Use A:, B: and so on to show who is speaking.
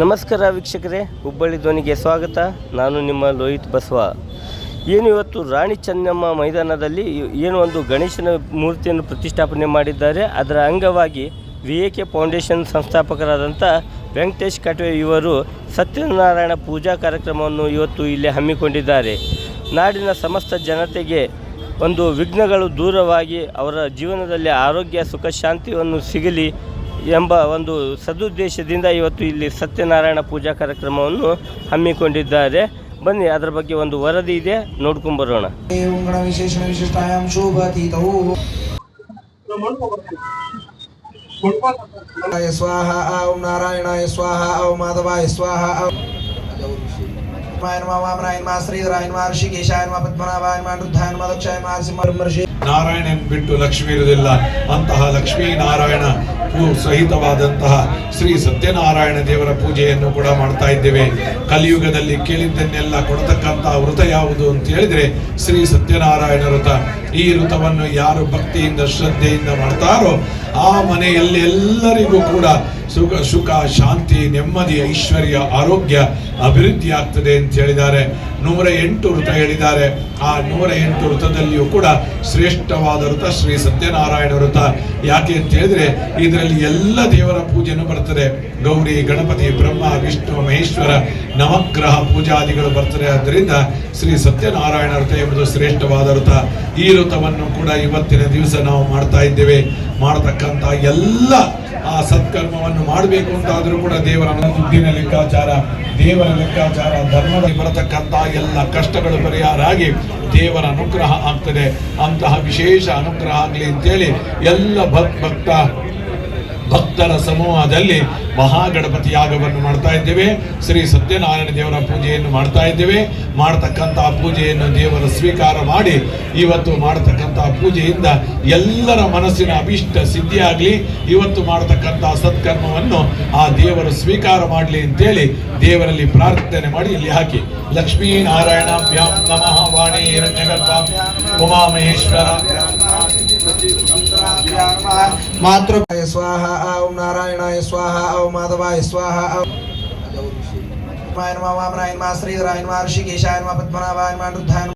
A: ನಮಸ್ಕಾರ ವೀಕ್ಷಕರೇ, ಹುಬ್ಬಳ್ಳಿ ಧ್ವನಿಗೆ ಸ್ವಾಗತ. ನಾನು ನಿಮ್ಮ ಲೋಹಿತ್ ಬಸವ. ಏನು ಇವತ್ತು ರಾಣಿ ಚೆನ್ನಮ್ಮ ಮೈದಾನದಲ್ಲಿ ಏನು ಒಂದು ಗಣೇಶನ ಮೂರ್ತಿಯನ್ನು ಪ್ರತಿಷ್ಠಾಪನೆ ಮಾಡಿದ್ದಾರೆ. ಅದರ ಅಂಗವಾಗಿ ವಿ ಎ ಕೆ ಫೌಂಡೇಶನ್ ಸಂಸ್ಥಾಪಕರಾದಂಥ ವೆಂಕಟೇಶ್ ಕಟ್ವೆ ಇವರು ಸತ್ಯನಾರಾಯಣ ಪೂಜಾ ಕಾರ್ಯಕ್ರಮವನ್ನು ಇವತ್ತು ಇಲ್ಲಿ ಹಮ್ಮಿಕೊಂಡಿದ್ದಾರೆ. ನಾಡಿನ ಸಮಸ್ತ ಜನತೆಗೆ ಒಂದು ವಿಘ್ನಗಳು ದೂರವಾಗಿ ಅವರ ಜೀವನದಲ್ಲಿ ಆರೋಗ್ಯ, ಸುಖ, ಶಾಂತಿಯನ್ನು ಸಿಗಲಿ ಎಂಬ ಒಂದು ಸದುದ್ದೇಶದಿಂದ ಇವತ್ತು ಇಲ್ಲಿ ಸತ್ಯನಾರಾಯಣ ಪೂಜಾ ಕಾರ್ಯಕ್ರಮವನ್ನು ಹಮ್ಮಿಕೊಂಡಿದ್ದಾರೆ. ಬನ್ನಿ, ಅದರ ಬಗ್ಗೆ ಒಂದು ವರದಿ ಇದೆ.
B: ನೋಡ್ಕೊಂಡು ಬರೋಣ. ಸ್ವಾಹ ಓಂ ನಾರಾಯಣ ಸ್ವಾಹ ಓಂ ಮಾಧವ ಸ್ವಾಹ
C: ನಾರಾಯಣನ್ ಬಿಟ್ಟು ಲಕ್ಷ್ಮಿ ಇರುವುದಿಲ್ಲ. ಅಂತಹ ಲಕ್ಷ್ಮೀ ನಾರಾಯಣ ಸಹಿತವಾದಂತಹ ಶ್ರೀ ಸತ್ಯನಾರಾಯಣ ದೇವರ ಪೂಜೆಯನ್ನು ಕೂಡ ಮಾಡ್ತಾ ಇದ್ದೇವೆ. ಕಲಿಯುಗದಲ್ಲಿ ಕೇಳಿದ್ದನ್ನೆಲ್ಲ ಕೊಡತಕ್ಕಂತಹ ವೃತ ಯಾವುದು ಅಂತ ಹೇಳಿದ್ರೆ ಶ್ರೀ ಸತ್ಯನಾರಾಯಣ ವೃತ ಈ ವೃತವನ್ನು ಯಾರು ಭಕ್ತಿಯಿಂದ ಶ್ರದ್ಧೆಯಿಂದ ಮಾಡ್ತಾರೋ ಆ ಮನೆಯಲ್ಲಿ ಎಲ್ಲರಿಗೂ ಕೂಡ ಸುಖ ಸುಖ, ಶಾಂತಿ ನೆಮ್ಮದಿ ಐಶ್ವರ್ಯ, ಆರೋಗ್ಯ ಅಭಿವೃದ್ಧಿ ಆಗ್ತದೆ ಅಂತ ಹೇಳಿದ್ದಾರೆ. ನೂರ ಎಂಟು ವೃತ ಹೇಳಿದ್ದಾರೆ. ಆ ನೂರ ಎಂಟು ವೃತದಲ್ಲಿಯೂ ಕೂಡ ಶ್ರೇಷ್ಠವಾದ ವೃತ ಶ್ರೀ ಸತ್ಯನಾರಾಯಣ ವೃತ ಯಾಕೆ ಅಂತ ಹೇಳಿದ್ರೆ, ಇದರಲ್ಲಿ ಎಲ್ಲ ದೇವರ ಪೂಜೆನೂ ಬರ್ತದೆ. ಗೌರಿ, ಗಣಪತಿ, ಬ್ರಹ್ಮ, ವಿಷ್ಣು, ಮಹೇಶ್ವರ, ನವಗ್ರಹ ಪೂಜಾದಿಗಳು ಬರ್ತದೆ. ಆದ್ದರಿಂದ ಶ್ರೀ ಸತ್ಯನಾರಾಯಣ ವೃತ ಎಂಬುದು ಶ್ರೇಷ್ಠವಾದ ವೃತ ಈ ವೃತವನ್ನು ಕೂಡ ಇವತ್ತಿನ ದಿವಸ ನಾವು ಮಾಡ್ತಾ ಇದ್ದೇವೆ. ಮಾಡತಕ್ಕಂಥ ಎಲ್ಲ ಆ ಸತ್ಕರ್ಮವನ್ನು ಮಾಡಬೇಕು ಅಂತಾದರೂ ಕೂಡ ದೇವರ ದುಡ್ಡಿನ ಲೆಕ್ಕಾಚಾರ, ದೇವರ ಲೆಕ್ಕಾಚಾರ, ಧರ್ಮದ ಬರತಕ್ಕಂತ ಎಲ್ಲ ಕಷ್ಟಗಳು ಪರಿಹಾರ ಆಗಿ ದೇವರ ಅನುಗ್ರಹ ಆಗ್ತದೆ. ಅಂತಹ ವಿಶೇಷ ಅನುಗ್ರಹ ಆಗಲಿ ಅಂತೇಳಿ ಎಲ್ಲ ಭಕ್ ಭಕ್ತ ಭಕ್ತರ ಸಮೂಹದಲ್ಲಿ ಮಹಾಗಣಪತಿ ಯಾಗವನ್ನು ಮಾಡ್ತಾ ಇದ್ದೇವೆ. ಶ್ರೀ ಸತ್ಯನಾರಾಯಣ ದೇವರ ಪೂಜೆಯನ್ನು ಮಾಡ್ತಾ ಇದ್ದೇವೆ. ಮಾಡ್ತಕ್ಕಂಥ ಪೂಜೆಯನ್ನು ದೇವರು ಸ್ವೀಕಾರ ಮಾಡಿ ಇವತ್ತು ಮಾಡತಕ್ಕಂತಹ ಪೂಜೆಯಿಂದ ಎಲ್ಲರ ಮನಸ್ಸಿನ ಅಭಿಷ್ಟ ಸಿದ್ಧಿಯಾಗಲಿ. ಇವತ್ತು ಮಾಡತಕ್ಕಂತಹ ಸತ್ಕರ್ಮವನ್ನು ಆ ದೇವರು ಸ್ವೀಕಾರ ಮಾಡಲಿ ಅಂತೇಳಿ ದೇವರಲ್ಲಿ ಪ್ರಾರ್ಥನೆ ಮಾಡಿ ಇಲ್ಲಿ ಹಾಕಿ. ಲಕ್ಷ್ಮೀ ನಾರಾಯಣ ನಮಃ ವಾಣಿ ಹಿರಣ್ಯಗರ್ಭ ಉಮಾಮಹೇಶ್ವರ.
B: मातृ स्वाहा ओम नारायण स्वाहा ओम माधवाय स्वाहा ओम मायन माम रायन मा नमः मा नमः मा नमः मा